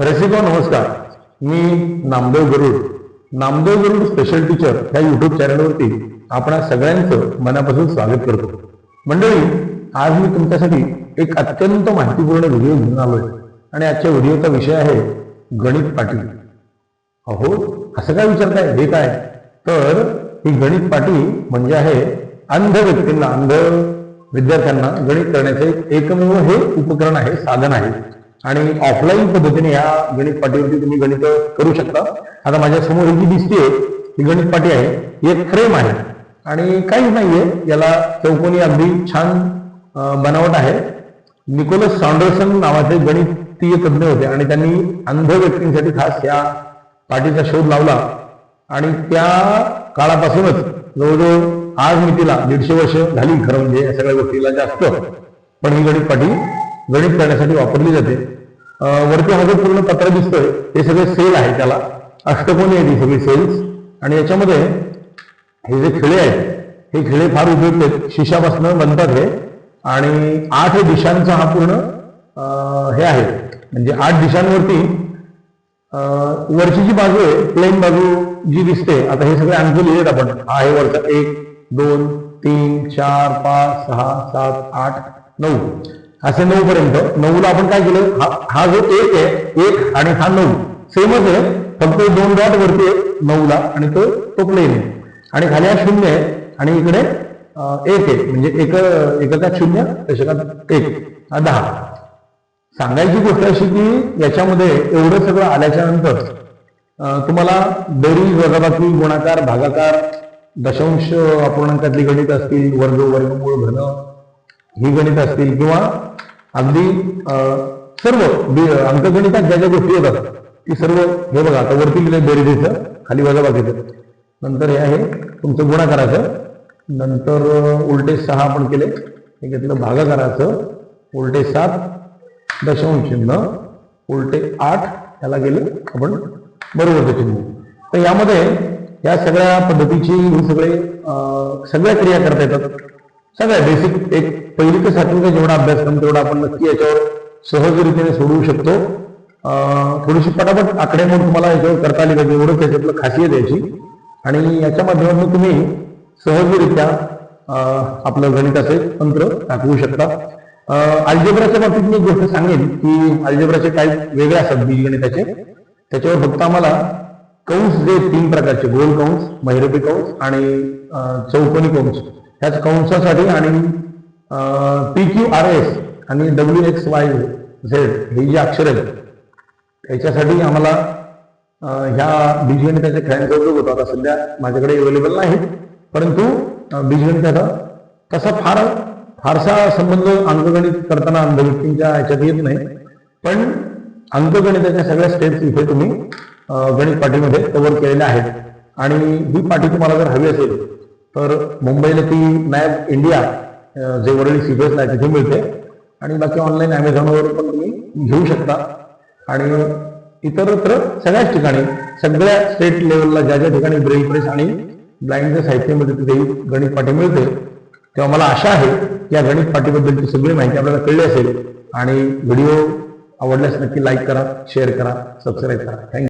रसिको नमस्कार. मी Namdev Garud. Namdev Garud special teacher या युट्यूब चॅनलवरती आपण सगळ्यांचं मनापासून स्वागत करतो. मंडळी आज मी तुमच्यासाठी एक अत्यंत माहितीपूर्ण व्हिडिओ घेऊन आलोय. आणि आजच्या व्हिडिओचा विषय आहे गणित पाटील. अहो असं काय विचारताय? हे काय? तर ही गणित पाटी म्हणजे आहे अंध व्यक्तींना अंध विद्यार्थ्यांना गणित करण्याचे एकमेव हे उपकरण आहे साधन आहे. आणि ऑफलाईन पद्धतीने या गणित पाटीवरती तुम्ही गणित करू शकता. आता माझ्यासमोर ही जी दिसते ही गणित पाटी आहे एक फ्रेम आहे. आणि काहीच नाहीये याला चौकोनी अगदी छान बनावट आहे. निकोलस सॉन्डरसन नावाचे गणितीय तज्ञ होते आणि त्यांनी अंध व्यक्तींसाठी खास या पाठीचा शोध लावला. आणि त्या काळापासूनच जवळजवळ आज मी तिला दीडशे वर्ष झाली खरं म्हणजे या सगळ्या गोष्टीला जास्त. पण ही गणित पाठी गणित करण्यासाठी वापरली जाते. वरती हा जो पूर्ण पत्र दिसतोय. हे सगळे सेल आहे त्याला. अष्टकोनी आहे ती सगळी सेल्स आणि याच्यामध्ये हे जे खिळे आहेत हे खिळे फार उपयुक्त आहेत. शिशापासनं बनतात हे. आणि आठ दिशांचा हा पूर्ण हे आहे. म्हणजे आठ दिशांवरती वरची जी बाजू आहे प्लेन बाजू जी दिसते. आता हे सगळे अंक लिहिलेत आपण. हा आहे वरचा एक दोन तीन चार पाच सहा सात आठ नऊ. असे नऊ पर्यंत नऊला आपण काय केलं? हा हा जो एक आहे एक आणि हा नऊ. सेमच आहे फक्त दोन डॉट वरती आहे नऊला. आणि तो तो प्लेन आहे. आणि खाली हा शून्य आहे. आणि इकडे एक आहे. म्हणजे एक एककात शून्य दशकात एक. हा दहा. सांगायची गोष्ट अशी की याच्यामध्ये एवढं सगळं आल्याच्यानंतर तुम्हाला बेरीज वजाबाकी गुणाकार भागाकार दशांश अपूर्णांकातली गणित असतील वर्ग वर्गमूळ घन ही गणित असतील किंवा अगदी सर्व अंकगणितात ज्या ज्या गोष्टी येतात ती सर्व हे बघा आता वरती लिहिलं बेरीजचं खाली वजाबाकीचं. नंतर हे आहे तुमचं गुणाकाराचं. नंतर उलटे सहा आपण केले. हे घेतलं भागाकाराचं. उलटे सात दशांश चिन्ह. उलटे आठ याला गेलं आपण बरोबर चिन्ह. तर यामध्ये या सगळ्या पद्धतीची सगळे सगळ्या क्रिया करता येतात. सगळ्या बेसिक एक पहिली ते सातवीचा जेवढा अभ्यासक्रम तेवढा आपण नक्की याच्यावर सहजरित्याने सोडवू शकतो. थोडीशी पटापट आकडेमोड तुम्हाला याच्यावर करता आली पाहिजे एवढंच त्याच्यातलं खासियत याची. आणि याच्या माध्यमातून तुम्ही सहजरित्या आपलं आपलं गणिताचे तंत्र दाखवू शकता. अल्जेब्राच्या बाबतीत मी गोष्ट सांगेन की अल्जेब्राचे काही वेगळे असतात बीजगणिताचे त्याच्यावर फक्त आम्हाला कंस जे तीन प्रकारचे गोल कंस महिरपी कंस आणि चौकोनी कंस. ह्याच कंसासाठी आणि पी क्यू आर एस आणि डब्ल्यू एक्स वाय झेड ही जी अक्षर आहेत त्याच्यासाठी आम्हाला अं, ह्या बीजगणिताच्या खेळांचा उपयोग होतो. आता सध्या माझ्याकडे अवेलेबल नाही परंतु अं, बीजगणिताचा तसा फार फारसा संबंध अंकगणित करताना अंधव्यक्तींच्या ह्याच्यात येत नाही. पण अंकगणिताच्या सगळ्या स्टेप्स इथे तुम्ही गणित पाठीमध्ये कव्हर केलेल्या आहेत. आणि ही पाठी तुम्हाला जर हवी असेल तर मुंबईला ती नॅब इंडिया जे वरळी सीबीएसला आहे तिथे मिळते. आणि बाकी ऑनलाईन अमेझॉनवर पण तुम्ही घेऊ शकता. आणि इतरत्र सगळ्याच ठिकाणी सगळ्या स्टेट लेवलला ज्या ज्या ठिकाणी ब्रेल प्रेस आणि ब्लाइंडच्या साहित्यामध्ये तिथे गणित पाठी मिळते तेव्हा मला आशा आहे की या गणित पाठीबद्दलची सगळी माहिती आपल्याला कळली असेल. आणि व्हिडिओ आवडल्यास नक्की लाईक करा शेअर करा सबस्क्राईब करा. थँक्यू